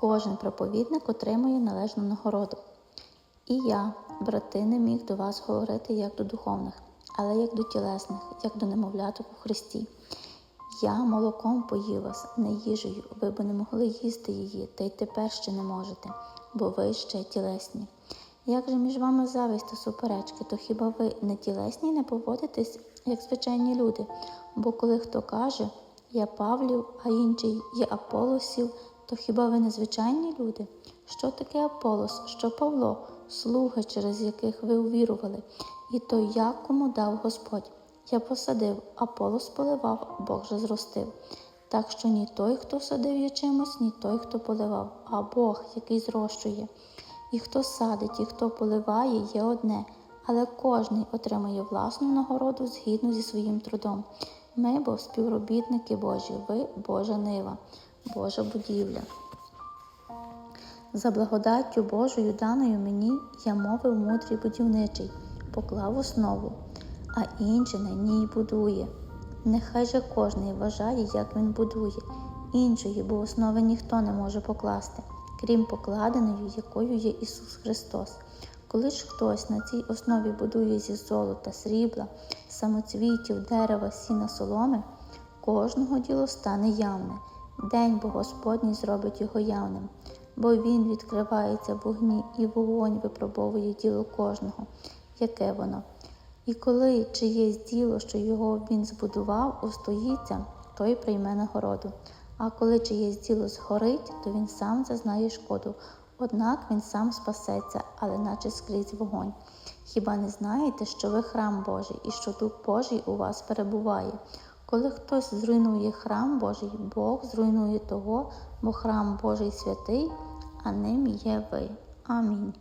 Кожен проповідник отримує належну нагороду. І я, брати, не міг до вас говорити як до духовних, але як до тілесних, як до немовляток у Христі. Я молоком поїв вас, не їжею, ви б не могли їсти її, та й тепер ще не можете, бо ви ще тілесні. Як же між вами зависть та суперечки, то хіба ви не тілесні не поводитесь, як звичайні люди? Бо коли хто каже, я Павлів, а інший є Аполосів, то хіба ви не звичайні люди? Що таке Аполос, що Павло, слуги, через яких ви увірували, і то як кому дав Господь? Я посадив, Аполос поливав, Бог же зростив. Так що ні той, хто садив є чимось, ні той, хто поливав, а Бог, який зрощує. І хто садить, і хто поливає, є одне, але кожний отримує власну нагороду згідно зі своїм трудом. Ми, бо співробітники Божі, ви Божа нива, Божа будівля. За благодаттю Божою даною мені я мовив мудрий будівничий, поклав основу, а інший на ній будує. Нехай же кожний вважає, як він будує, іншої, бо основи ніхто не може покласти, крім покладеної, якою є Ісус Христос. Коли ж хтось на цій основі будує зі золота, срібла, самоцвітів, дерева, сіна, соломи, кожного діло стане явне. День бо Господній зробить його явним, бо він відкривається в вогні, і вогонь випробовує діло кожного, яке воно. І коли чиєсь діло, що його він збудував, устоїться, той прийме нагороду. А коли чиєсь діло згорить, то він сам зазнає шкоду. Однак він сам спасеться, але наче скрізь вогонь. Хіба не знаєте, що ви храм Божий і що Дух Божий у вас перебуває? Коли хтось зруйнує храм Божий, Бог зруйнує того, бо храм Божий святий, а ним є ви. Амінь.